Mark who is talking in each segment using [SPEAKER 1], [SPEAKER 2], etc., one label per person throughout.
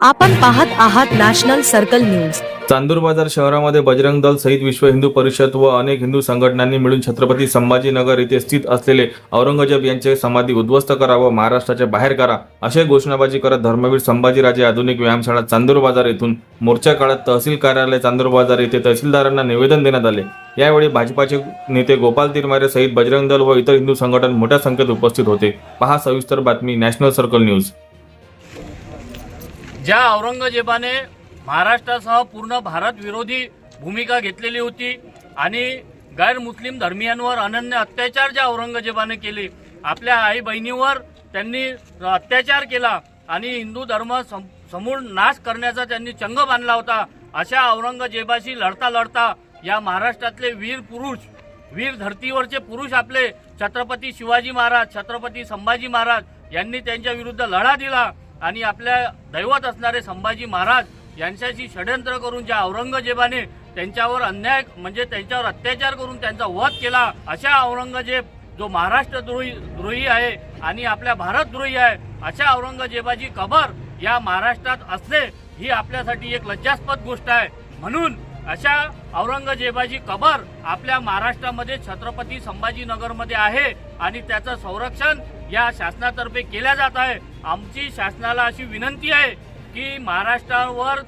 [SPEAKER 1] आपण पाहत आहात नॅशनल सर्कल न्यूज.
[SPEAKER 2] चांदूर बाजार शहरामध्ये बजरंग दल सहित विश्व हिंदू परिषद व अनेक हिंदू संघटनांनी मिळून छत्रपती संभाजीनगर येथे स्थित असलेले औरंगजेब यांचे समाधी उद्ध्वस्त करा व महाराष्ट्राच्या बाहेर करा असे घोषणाबाजी करत धर्मवीर संभाजीराजे आधुनिक व्यायामशाळा चांदूर बाजार येथून मोर्चा काळात तहसील कार्यालय चांदूर बाजार येथे तहसीलदारांना निवेदन देण्यात आले. यावेळी भाजपाचे नेते गोपाल तिरमारे सहित बजरंग दल व इतर हिंदू संघटन मोठ्या संख्येत उपस्थित होते. पहा सविस्तर बातमी नॅशनल सर्कल न्यूज.
[SPEAKER 3] ज्या औरंगजेबाने महाराष्ट्रासह पूर्ण भारत विरोधी भूमिका घेतलेली होती आणि गैर मुस्लिम धर्मियांवर अनन्य अत्याचार ज्या औरंगजेबाने केले आपल्या आई बहिणीवर त्यांनी अत्याचार केला आणि हिंदू धर्म सम- समूळ नाश करण्याचा त्यांनी चंग बांधला होता अशा औरंगजेबाशी लढता लढता या महाराष्ट्रातले वीर पुरुष वीर धर्तीवरचे पुरुष आपले छत्रपती शिवाजी महाराज छत्रपती संभाजी महाराज यांनी त्यांच्या विरुद्ध लढा दिला. आणि आपल्या दैवत असणारे संभाजी महाराज यांच्याशी षडयंत्र करून ज्या औरंगजेबाने त्यांच्यावर अन्याय म्हणजे त्यांच्यावर अत्याचार करून त्यांचा वध केला अशा औरंगजेब जो महाराष्ट्र द्रोही द्रोही आहे आणि आपल्या भारत द्रोही आहे अशा औरंगजेबाची कबर या महाराष्ट्रात असणे ही आपल्यासाठी एक लज्जास्पद गोष्ट आहे. म्हणून अशा औरंगजेबाची कबर आपल्या महाराष्ट्रामध्ये छत्रपती संभाजीनगरमध्ये आहे आणि त्याचं संरक्षण या शासनातर्फे केल्या जात आहे. आमची शासनाला अशी विनंती आहे की महाराष्ट्रावर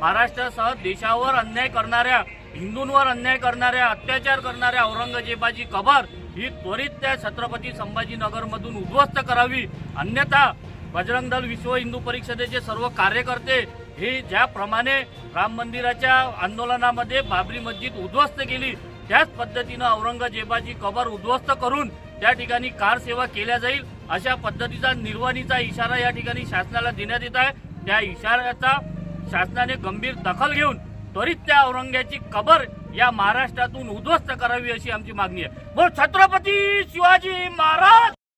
[SPEAKER 3] महाराष्ट्रासह देशावर अन्याय करणाऱ्या हिंदूंवर अन्याय करणाऱ्या अत्याचार करणाऱ्या औरंगजेबाची कबर ही त्वरित त्या छत्रपती संभाजीनगरमधून उद्ध्वस्त करावी. अन्यथा बजरंग दल विश्व हिंदू परिषदेचे सर्व कार्यकर्ते हे ज्याप्रमाणे राम मंदिराच्या आंदोलनामध्ये बाबरी मस्जिद उद्ध्वस्त केली त्याच पद्धतीनं औरंगजेबाची कबर उद्ध्वस्त करून त्या ठिकाणी कार सेवा केल्या जाईल अशा पद्धतीचा निर्वाणीचा इशारा या ठिकाणी शासनाला देण्यात येत आहे. त्या इशाऱ्याचा शासनाने गंभीर दखल घेऊन त्वरित त्या औरंग्याची कबर या महाराष्ट्रातून उद्ध्वस्त करावी अशी आमची मागणी आहे. छत्रपती शिवाजी महाराज!